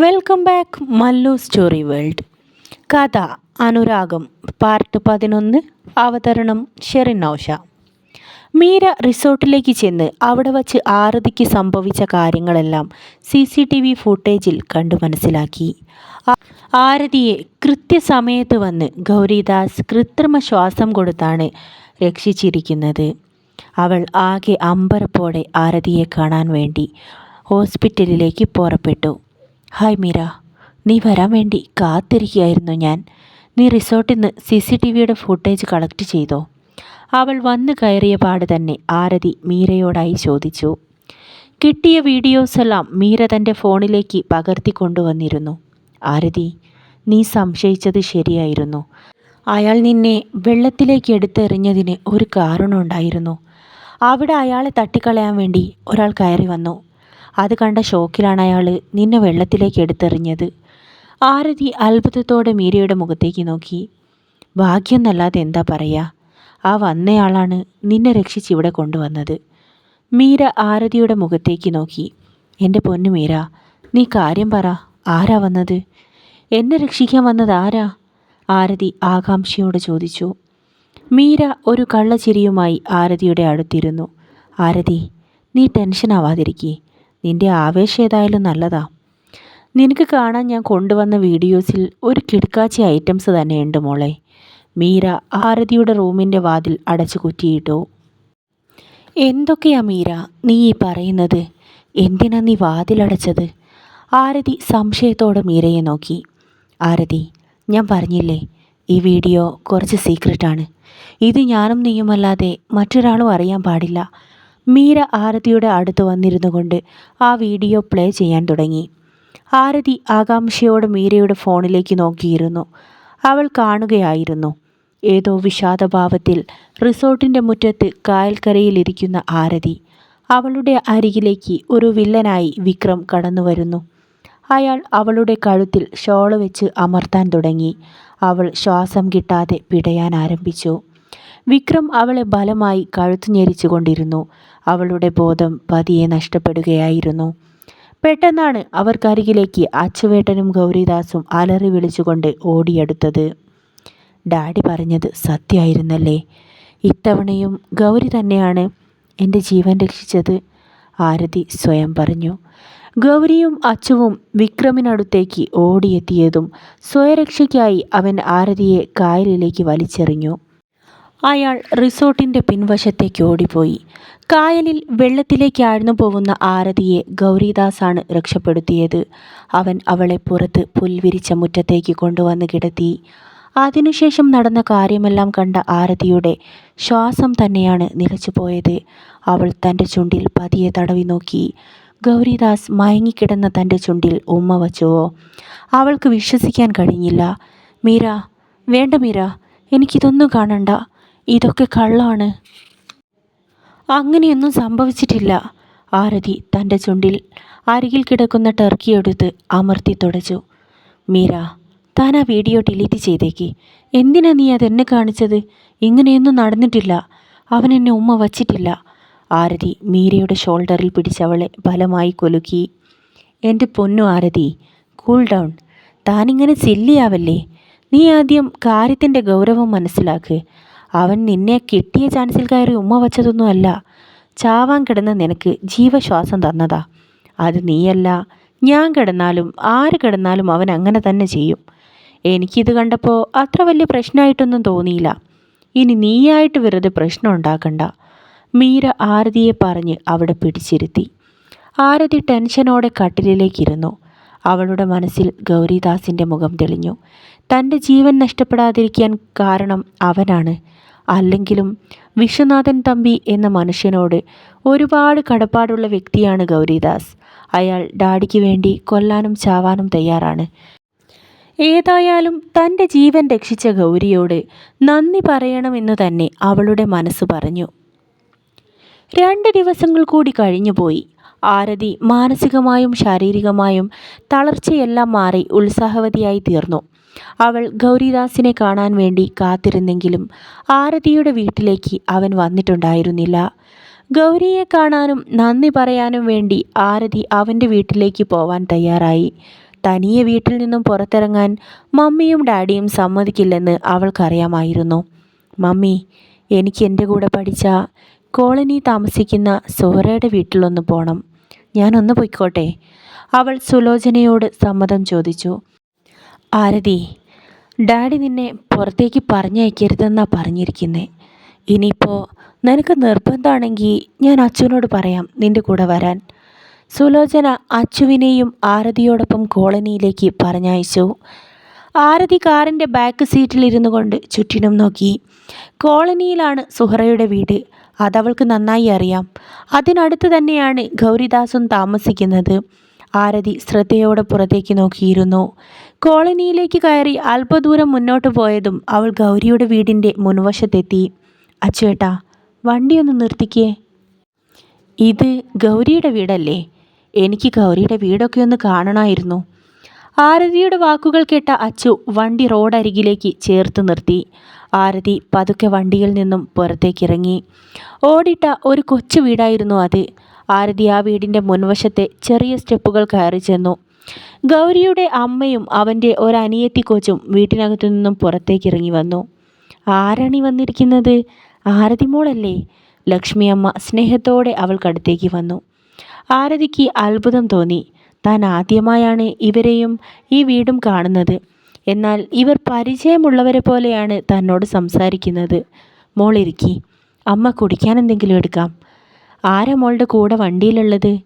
Welcome back Mallu story world കഥ അനുരാഗം part പതിനൊന്ന് അവതരണം ഷെറിൻ ഔഷ മീര റിസോർട്ടിലേക്ക് ചെന്ന് അവിടെ വച്ച് ആരതിക്ക് സംഭവിച്ച കാര്യങ്ങളെല്ലാം സി സി ടി വി ഫുട്ടേജിൽ കണ്ടു മനസ്സിലാക്കി. ആരതിയെ കൃത്യസമയത്ത് വന്ന് ഗൗരിദാസ് കൃത്രിമ ശ്വാസം കൊടുത്താണ് രക്ഷിച്ചിരിക്കുന്നത്. അവൾ ആകെ അമ്പരപ്പോടെ ആരതിയെ കാണാൻ വേണ്ടി ഹോസ്പിറ്റലിലേക്ക് പുറപ്പെട്ടു. ഹായ് മീര. നീ വരാൻ വേണ്ടി കാത്തിരിക്കുകയായിരുന്നു ഞാൻ. നീ റിസോർട്ടിൽ നിന്ന് സി സി ടി വിയുടെ ഫുട്ടേജ് കളക്ട് ചെയ്തോ? അവൾ വന്നു കയറിയ പാട് തന്നെ ആരതി മീരയോടായി ചോദിച്ചു. കിട്ടിയ വീഡിയോസെല്ലാം മീര തന്റെ ഫോണിലേക്ക് പകർത്തി കൊണ്ടുവന്നിരുന്നു. ആരതി നീ സംശയിച്ചത് ശരിയായിരുന്നു. അയാൾ നിന്നെ വെള്ളത്തിലേക്ക് എടുത്തെറിഞ്ഞതിന് ഒരു കാരണമുണ്ടായിരുന്നു. അവിടെ അയാളെ തട്ടിക്കളയാൻ വേണ്ടി ഒരാൾ കയറി വന്നു. അത് കണ്ട ഷോക്കിലാണ് അയാൾ നിന്നെ വെള്ളത്തിലേക്ക് എടുത്തെറിഞ്ഞത്. ആരതി അത്ഭുതത്തോടെ മീരയുടെ മുഖത്തേക്ക് നോക്കി. ഭാഗ്യം എന്നല്ലാതെ എന്താ പറയുക ആ വന്നയാളാണ് നിന്നെ രക്ഷിച്ച് ഇവിടെ കൊണ്ടുവന്നത്. മീര ആരതിയുടെ മുഖത്തേക്ക് നോക്കി. എന്റെ പൊന്നു മീര നീ കാര്യം പറ. ആരാ വന്നത്? എന്നെ രക്ഷിക്കാൻ വന്നത് ആരാ? ആരതി ആകാംക്ഷയോട് ചോദിച്ചു. മീര ഒരു കള്ളച്ചിരിയുമായി ആരതിയുടെ അടുത്തിരുന്നു. ആരതി നീ ടെൻഷൻ ആവാതിരിക്കേ നിന്റെ ആവേശം ഏതായാലും നല്ലതാ. നിനക്ക് കാണാൻ ഞാൻ കൊണ്ടുവന്ന വീഡിയോസിൽ ഒരു കിടക്കാച്ചി ഐറ്റംസ് തന്നെയുണ്ട് മോളെ. മീര ആരതിയുടെ റൂമിന്റെ വാതിൽ അടച്ചു കുറ്റിയിട്ടു. എന്തൊക്കെയാ മീര നീ ഈ പറയുന്നത്? എന്തിനാ നീ വാതിലടച്ചത് ആരതി സംശയത്തോടെ മീരയെ നോക്കി. ആരതി ഞാൻ പറഞ്ഞില്ലേ ഈ വീഡിയോ കുറച്ച് സീക്രട്ടാണ്. ഇത് ഞാനും നീയുമല്ലാതെ മറ്റൊരാളും അറിയാൻ പാടില്ല. മീര ആരതിയുടെ അടുത്ത് വന്നിരുന്നു കൊണ്ട് ആ വീഡിയോ പ്ലേ ചെയ്യാൻ തുടങ്ങി. ആരതി ആകാംക്ഷയോടെ മീരയുടെ ഫോണിലേക്ക് നോക്കിയിരുന്നു. അവൾ കാണുകയായിരുന്നു. ഏതോ വിഷാദഭാവത്തിൽ റിസോർട്ടിന്റെ മുറ്റത്ത് കായൽക്കരയിലിരിക്കുന്ന ആരതി അവളുടെ അരികിലേക്ക് ഒരു വില്ലനായി വിക്രം കടന്നു വരുന്നു. അയാൾ അവളുടെ കഴുത്തിൽ ഷോൾ വെച്ച് അമർത്താൻ തുടങ്ങി. അവൾ ശ്വാസം കിട്ടാതെ പിടയാൻ ആരംഭിച്ചു. വിക്രം അവളെ ബലമായി കഴുത്തു ഞെരിച്ചുകൊണ്ടിരുന്നു അവളുടെ ബോധം പതിയെ നഷ്ടപ്പെടുകയായിരുന്നു. പെട്ടെന്നാണ് അവർക്കരികിലേക്ക് അച്ചുവേട്ടനും ഗൗരിദാസും അലറി വിളിച്ചുകൊണ്ട് ഓടിയെടുത്തത്. ഡാഡി പറഞ്ഞത് സത്യമായിരുന്നല്ലേ? ഇത്തവണയും ഗൗരി തന്നെയാണ് എന്റെ ജീവൻ രക്ഷിച്ചത് ആരതി സ്വയം പറഞ്ഞു. ഗൗരിയും അച്ചുവും വിക്രമിനടുത്തേക്ക് ഓടിയെത്തിയതും സ്വയരക്ഷയ്ക്കായി അവൻ ആരതിയെ കായലിലേക്ക് വലിച്ചെറിഞ്ഞു. അയാൾ റിസോർട്ടിന്റെ പിൻവശത്തേക്ക് ഓടിപ്പോയി. കായലിൽ വെള്ളത്തിലേക്ക് ആഴ്ന്നു പോകുന്ന ആരതിയെ ഗൗരിദാസാണ് രക്ഷപ്പെടുത്തിയത്. അവൻ അവളെ പുറത്ത് പുൽവിരിച്ച മുറ്റത്തേക്ക് കൊണ്ടുവന്ന് കിടത്തി. അതിനുശേഷം നടന്ന കാര്യമെല്ലാം കണ്ട ആരതിയുടെ ശ്വാസം തന്നെയാണ് നിലച്ചുപോയത്. അവൾ തന്റെ ചുണ്ടിൽ പതിയെ തടവി നോക്കി. ഗൗരിദാസ് മയങ്ങിക്കിടന്ന തന്റെ ചുണ്ടിൽ ഉമ്മ വച്ചുവോ? അവൾക്ക് വിശ്വസിക്കാൻ കഴിഞ്ഞില്ല. മീര വേണ്ട മീര എനിക്കിതൊന്നും കാണണ്ട. ഇതൊക്കെ കള്ളാണ്. അങ്ങനെയൊന്നും സംഭവിച്ചിട്ടില്ല. ആരതി തന്റെ ചുണ്ടിൽ അരികിൽ കിടക്കുന്ന ടർക്കി എടുത്ത് അമർത്തി തുടച്ചു. മീര താൻ ആ വീഡിയോ ഡിലീറ്റ് ചെയ്തേക്ക്. എന്തിനാ നീ അതെന്നെ കാണിച്ചത്? ഇങ്ങനെയൊന്നും നടന്നിട്ടില്ല. അവൻ എന്നെ ഉമ്മ വച്ചിട്ടില്ല. ആരതി മീരയുടെ ഷോൾഡറിൽ പിടിച്ചവളെ ബലമായി കൊലുക്കി. എന്റെ പൊന്നു ആരതി കൂൾ ഡൗൺ താനിങ്ങനെ സില്ലിയാവല്ലേ? നീ ആദ്യം കാര്യത്തിന്റെ ഗൗരവം മനസ്സിലാക്ക്. അവൻ നിന്നെ കിട്ടിയ ചാൻസിൽ കയറി ഉമ്മ വച്ചതൊന്നും അല്ല. ചാവാൻ കിടന്ന നിനക്ക് ജീവശ്വാസം തന്നതാ. അത് നീയല്ല. ഞാൻ കിടന്നാലും ആര് കിടന്നാലും അവൻ അങ്ങനെ തന്നെ ചെയ്യും. എനിക്കിത് കണ്ടപ്പോൾ അത്ര വലിയ പ്രശ്നമായിട്ടൊന്നും തോന്നിയില്ല. ഇനി നീയായിട്ട് വെറുതെ പ്രശ്നം ഉണ്ടാക്കണ്ട. മീര ആരതിയെ പറഞ്ഞ് അവിടെ പിടിച്ചിരുത്തി. ആരതി ടെൻഷനോടെ കട്ടിലിലേക്കിരുന്നു. അവളുടെ മനസ്സിൽ ഗൗരിദാസിന്റെ മുഖം തെളിഞ്ഞു. തന്റെ ജീവൻ നഷ്ടപ്പെടാതിരിക്കാൻ കാരണം അവനാണ്. അല്ലെങ്കിലും വിശ്വനാഥൻ തമ്പി എന്ന മനുഷ്യനോട് ഒരുപാട് കടപ്പാടുള്ള വ്യക്തിയാണ് ഗൗരിദാസ്. അയാൾ ഡാഡിക്ക് വേണ്ടി കൊല്ലാനും ചാവാനും തയ്യാറാണ്. ഏതായാലും തന്റെ ജീവൻ രക്ഷിച്ച ഗൗരിയോട് നന്ദി പറയണമെന്ന് തന്നെ അവളുടെ മനസ്സ് പറഞ്ഞു. രണ്ട് ദിവസങ്ങൾ കൂടി കഴിഞ്ഞുപോയി ആരതി മാനസികമായും ശാരീരികമായും തളർച്ചയെല്ലാം മാറി ഉത്സാഹവതിയായി തീർന്നു. അവൾ ഗൗരിദാസിനെ കാണാൻ വേണ്ടി കാത്തിരുന്നെങ്കിലും ആരതിയുടെ വീട്ടിലേക്ക് അവൻ വന്നിട്ടുണ്ടായിരുന്നില്ല. ഗൗരിയെ കാണാനും നന്ദി പറയാനും വേണ്ടി ആരതി അവന്റെ വീട്ടിലേക്ക് പോവാൻ തയ്യാറായി. തനിയെ വീട്ടിൽ നിന്നും പുറത്തിറങ്ങാൻ മമ്മിയും ഡാഡിയും സമ്മതിക്കില്ലെന്ന് അവൾക്കറിയാമായിരുന്നു. മമ്മി എനിക്ക് എന്റെ കൂടെ പഠിച്ച കോളനി താമസിക്കുന്ന സോറയുടെ വീട്ടിലൊന്ന് പോകണം ഞാനൊന്ന് പൊയ്ക്കോട്ടെ? അവൾ സുലോചനയോട് സമ്മതം ചോദിച്ചു. ആരതി ഡാഡി നിന്നെ പുറത്തേക്ക് പറഞ്ഞയക്കരുതെന്നാ പറഞ്ഞിരിക്കുന്നേ. ഇനിയിപ്പോൾ നിനക്ക് നിർബന്ധമാണെങ്കിൽ ഞാൻ അച്ഛനോട് പറയാം നിന്റെ കൂടെ വരാൻ. സുലോചന അച്ചുവിനെയും ആരതിയോടൊപ്പം കോളനിയിലേക്ക് പറഞ്ഞയച്ചു. ആരതി കാറിന്റെ ബാക്ക് സീറ്റിലിരുന്നു കൊണ്ട് ചുറ്റിനും നോക്കി. കോളനിയിലാണ് സുഹറയുടെ വീട്. അതവൾക്ക് നന്നായി അറിയാം. അതിനടുത്ത് തന്നെയാണ് ഗൗരിദാസും താമസിക്കുന്നത്. ആരതി ശ്രദ്ധയോടെ പുറത്തേക്ക് നോക്കിയിരുന്നു. കോളനിയിലേക്ക് കയറി അല്പദൂരം മുന്നോട്ട് പോയതും അവൾ ഗൗരിയുടെ വീടിന്റെ മുൻവശത്തെത്തി. അച്ചുവേട്ടാ വണ്ടിയൊന്ന് നിർത്തിക്കേ. ഇത് ഗൗരിയുടെ വീടല്ലേ? എനിക്ക് ഗൗരിയുടെ വീടൊക്കെ ഒന്ന് കാണണമായിരുന്നു ആരതിയുടെ വാക്കുകൾ കേട്ട അച്ചു വണ്ടി റോഡരികിലേക്ക് ചേർത്ത് നിർത്തി. ആരതി പതുക്കെ വണ്ടിയിൽ നിന്നും പുറത്തേക്കിറങ്ങി ഓടിട്ട ഒരു കൊച്ചു വീടായിരുന്നു അത്. ആരതി ആ വീടിന്റെ മുൻവശത്തെ ചെറിയ സ്റ്റെപ്പുകൾ കയറി ചെന്നു. ഗൗരിയുടെ അമ്മയും അവന്റെ ഒരനിയത്തി കൊച്ചും വീട്ടിനകത്തു നിന്നും പുറത്തേക്ക് ഇറങ്ങി വന്നു. ആരാണി വന്നിരിക്കുന്നത്? ആരതി മോളല്ലേ? ലക്ഷ്മി അമ്മ സ്നേഹത്തോടെ അവൾക്കടുത്തേക്ക് വന്നു. ആരതിക്ക് അത്ഭുതം തോന്നി. താൻ ആദ്യമായാണ് ഇവരെയും ഈ വീടും കാണുന്നത്. എന്നാൽ ഇവർ പരിചയമുള്ളവരെ പോലെയാണ് തന്നോട് സംസാരിക്കുന്നത്. മോളിരിക്കി അമ്മ കുടിക്കാൻ എന്തെങ്കിലും എടുക്കാം. ആരാ മോളുടെ കൂടെ വണ്ടിയിലുള്ളത്?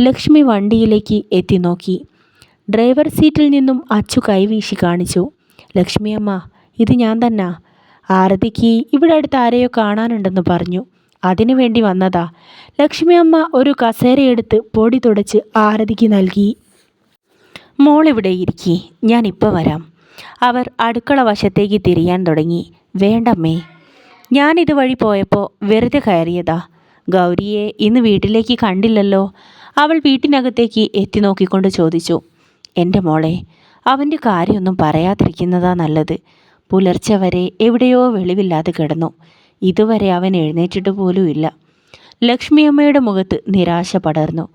ലക്ഷ്മി വണ്ടിയിലേക്ക് എത്തി നോക്കി. ഡ്രൈവർ സീറ്റിൽ നിന്നും അച്ചു കൈവീശി കാണിച്ചു. ലക്ഷ്മി അമ്മ ഇത് ഞാൻ തന്നെ. ആരതിക്ക് ഇവിടെ അടുത്ത് ആരെയോ കാണാനുണ്ടെന്ന് പറഞ്ഞു. അതിനു വേണ്ടി വന്നതാ. ലക്ഷ്മി അമ്മ ഒരു കസേരയെടുത്ത് പൊടി തുടച്ച് ആരതിക്ക് നൽകി. മോളിവിടെ ഇരിക്കി ഞാൻ ഇപ്പോൾ വരാം. അവർ അടുക്കള വശത്തേക്ക് തിരിയാൻ തുടങ്ങി. വേണ്ടമ്മേ. ഞാൻ ഇതുവഴി പോയപ്പോൾ വെറുതെ കയറിയതാ. ഗൗരിയെ ഇന്ന് വീട്ടിലേക്ക് കണ്ടില്ലല്ലോ. അവൾ വീട്ടിനകത്തേക്ക് എത്തി നോക്കിക്കൊണ്ട് ചോദിച്ചു എന്റെ മോളെ അവന്റെ കാര്യമൊന്നും പറയാതിരിക്കുന്നതാ നല്ലത്. പുലർച്ചെ വരെ എവിടെയോ വെളിവില്ലാതെ കിടന്നു. ഇതുവരെ അവൻ എഴുന്നേറ്റിട്ട് പോലുമില്ല ലക്ഷ്മിയമ്മയുടെ മുഖത്ത് നിരാശ പടർന്നു.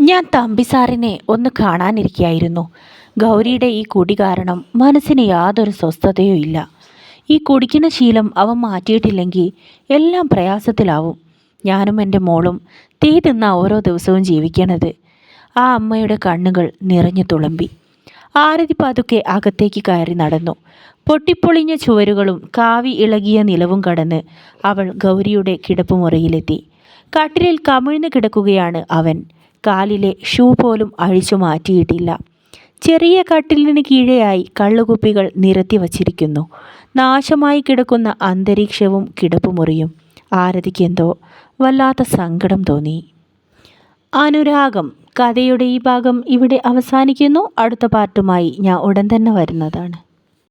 ഞാൻ തമ്പിസാറിനെ ഒന്ന് കാണാനിരിക്കായിരുന്നു ഗൗരിയുടെ ഈ കുടി കാരണം മനസ്സിന് യാതൊരു സ്വസ്ഥതയും ഇല്ല. ഈ കുടിക്കുന്ന ശീലം അവൻ മാറ്റിയിട്ടില്ലെങ്കിൽ എല്ലാം പ്രയാസത്തിലാവും. ഞാനും എന്റെ മോളും തീ തിന്ന ഓരോ ദിവസവും ജീവിക്കണത്. ആ അമ്മയുടെ കണ്ണുകൾ നിറഞ്ഞു തുളുമ്പി. ആരതി പതുക്കെ അകത്തേക്ക് കയറി നടന്നു. പൊട്ടിപ്പൊളിഞ്ഞ ചുവരുകളും കാവി ഇളകിയ നിലവും കടന്ന് അവൾ ഗൗരിയുടെ കിടപ്പുമുറിയിലെത്തി. കട്ടിലിൽ കമിഴ്ന്നു കിടക്കുകയാണ് അവൻ. കാലിലെ ഷൂ പോലും അഴിച്ചു മാറ്റിയിട്ടില്ല. ചെറിയ കട്ടിലിന് കീഴെയായി കള്ളുകുപ്പികൾ നിരത്തി വച്ചിരിക്കുന്നു. നാശമായി കിടക്കുന്ന അന്തരീക്ഷവും കിടപ്പുമുറിയും. ആരതിക്കെന്തോ വല്ലാത്ത സങ്കടം തോന്നി. അനുരാഗം കഥയുടെ ഈ ഭാഗം ഇവിടെ അവസാനിക്കുന്നു. അടുത്ത പാർട്ടുമായി ഞാൻ ഉടൻ തന്നെ വരുന്നതാണ്.